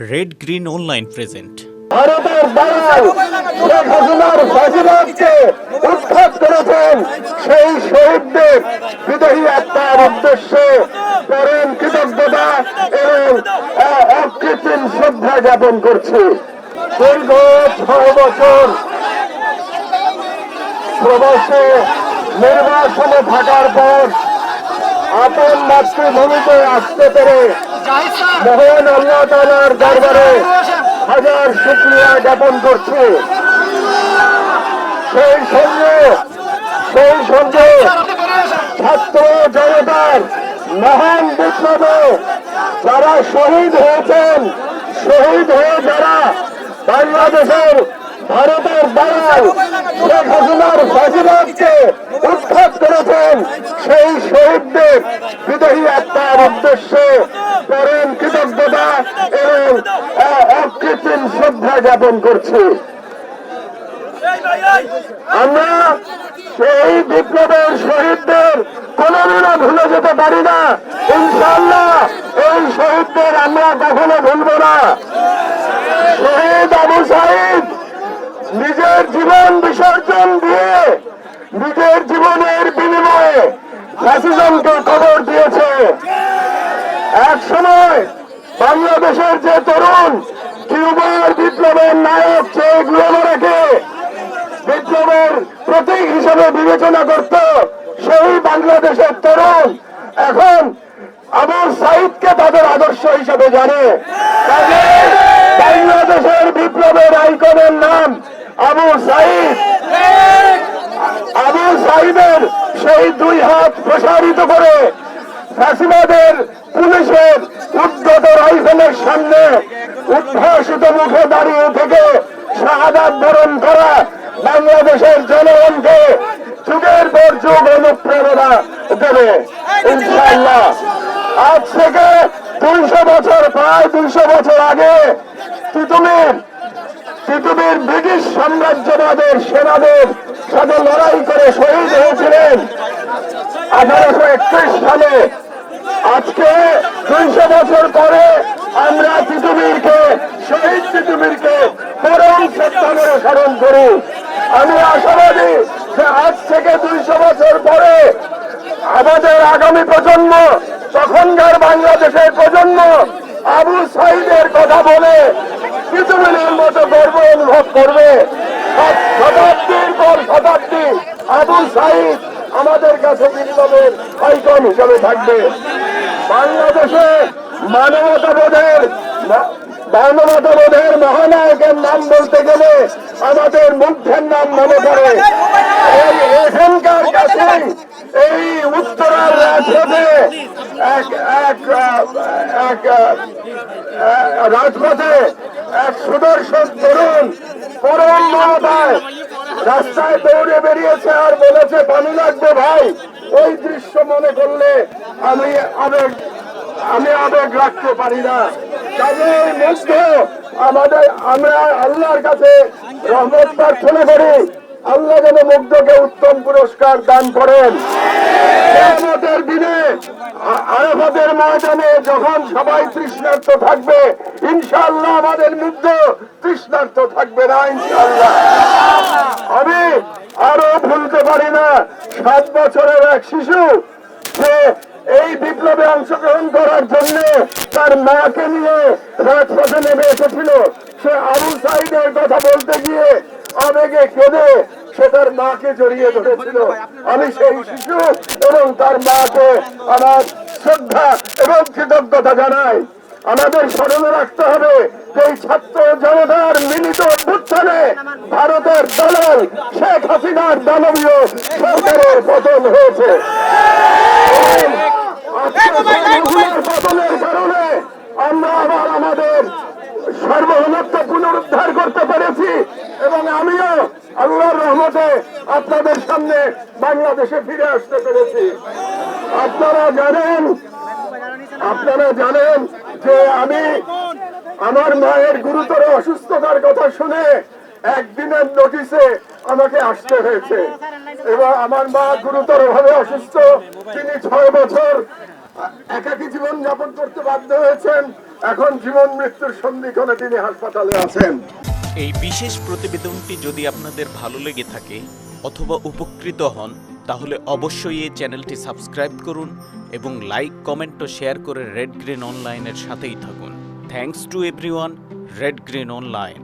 Red green online present ভারতের উৎখাত করেছেন, সেই শহীদদের বিদেহী আত্মার উদ্দেশ্যে পরম কৃতজ্ঞতা এবং অকৃত্রিম শ্রদ্ধা জ্ঞাপন করছি। দীর্ঘ ছয় বছর প্রবাসে নির্বাসনে থাকার পর আপন মাতৃভূমিতে আসতে পেরে মহান আল্লাহ তালার দরবারে হাজার শুক্রিয়া জ্ঞাপন করছি। সেই সঙ্গে সেই সঙ্গে ছাত্র জনতার মহান বিপ্লবে যারা শহীদ হয়েছেন শহীদ হয়ে যারা বাংলাদেশের ভারতের দালাল শেখ হাসিনার ফাঁসিবাদকে উৎখাত করেছেন সেই শহীদদের বিদেহী আত্মার উদ্দেশ্যে পরম কৃতজ্ঞতা এবং আহ, অকৃত্রিম জ্ঞাপন করছি। আমরা সেই বিপ্লবের শহীদদের কোনদিনও ভুলে যেতে পারি না। ইনশাল্লাহ এই শহীদদের আমরা কখনো ভুলব না। শহীদ আবু সাইদ নিজের জীবন বিসর্জন দিয়ে নিজের জীবনের বিনিময়ে ফ্যাসিজমকে কবর দিয়েছে। এক সময় বাংলাদেশের যে তরুণ কিউবার বিপ্লবের নায়ক চে গুলোমারাকে বিপ্লবের প্রতীক হিসেবে বিবেচনা করত সেই বাংলাদেশের তরুণ। এখন আবু সাইদকে তাদের আদর্শ হিসেবে জানে। বাংলাদেশের বিপ্লবের আইকনের নাম আবু সাইদ। আবু সাইদের সেই দুই হাত প্রসারিত করে ফ্যাসিবাদের পুলিশের উদ্যত রাইফেলের সামনে মুখে দাঁড়িয়ে থেকে শাহাদাত বরণ করা বাংলাদেশের জনগণকে যুগের পর যুগ অনুপ্রেরণা দেবে। ইনশাআল্লাহ। আজ থেকে দুইশো বছর, প্রায় দুইশো বছর আগে তিতুমির পৃথিবীর ব্রিটিশ সাম্রাজ্যবাদের সেনাদের সাথে লড়াই করে শহীদ হয়েছিলেন। আঠারোশো একত্রিশ সালে। আজকে দুইশো বছর পরে আমরা পৃথিবীরকে শহীদ পৃথিবীরকে পরম শ্রদ্ধা করে। আমি আশাবাদী যে আজ থেকে দুইশো বছর পরে আমাদের আগামী প্রজন্ম, তখনকার বাংলাদেশের প্রজন্ম আবু সাইদের কথা বলে পৃথিবীর মতো গর্ব অনুভব করবে। শত- শতাব্দীর পর শতাব্দী আবু সাইদ আমাদের কাছে বিপ্লবের আইকন হিসেবে থাকবে। বাংলাদেশে মানবতাবোধের মানবতাবোধের মহানায়কের নাম বলতে গেলে আমাদের মুগ্ধের নাম মনে পড়ে। এই এখানকার কাছেই এই উত্তরার রাজপথে এক এক এক রাজপথে এক সুদর্শন তরুণ পরম মমতায় রাস্তায় দৌড়ে বেরিয়েছে আর বলেছে পানি লাগবে ভাই। ওই দৃশ্য মনে করলে আমি আবেগ আমি আবেগ রাখতে পারি না। কাজেই মুগ্ধ আমাদের আমরা আল্লাহর কাছে রহমত প্রার্থনা করি, আল্লাহ যেন মুগ্ধকে উত্তম পুরস্কার দান করেন। ময়দানে যখন সবাই তৃষ্ণার্ত থাকবে আমাদের মুগ্ধ তৃষ্ণার্ত থাকবে না আমি আরও ভুলতে পারি না, সাত বছরের এক শিশু, সে এই বিপ্লবে অংশগ্রহণ করার জন্য তার মাকে নিয়ে রাজপথে নেমে এসেছিল। সে আবু সাইদের কথা বলতে গিয়ে আবেগে কেঁদে সে তার মাকে জড়িয়ে ধরেছিল। আমি সেই শিশু এবং তার মাকে আমার শ্রদ্ধা এবং কৃতজ্ঞতা জানাই। আমাদের স্মরণে রাখতে হবে এই ছাত্র জনতার মিলিত অভ্যুত্থানে ভারতের দলাল শেখ হাসিনার দানবীয় সরকারের পতন হয়েছে। পতনের কারণে আমরা আবার আমাদের সার্বভৌমত্ব পুনরুদ্ধার করতে পেরেছি এবং আমিও আল্লাহর রহমতে আপনাদের সামনে বাংলাদেশে ফিরে আসতে পেরেছি। আপনারা জানেন আপনারা জানেন যে আমি আমার মায়ের গুরুতর অসুস্থতার কথা শুনে একদিনের নোটিশে আমাকে আসতে হয়েছে। এবং আমার মা গুরুতর ভাবে অসুস্থ তিনি ছয় বছর একাকী জীবন যাপন করতে বাধ্য হয়েছেন। এখন জীবন মৃত্যুর সন্ধিক্ষণে তিনি হাসপাতালে আছেন। এই বিশেষ প্রতিবেদনটি যদি আপনাদের ভালো লেগে থাকে অথবা উপকৃত হন, তাহলে অবশ্যই এই চ্যানেলটি সাবস্ক্রাইব করুন এবং লাইক, কমেন্ট ও শেয়ার করে রেড গ্রিন অনলাইনের সাথেই থাকুন। Thanks to everyone red green online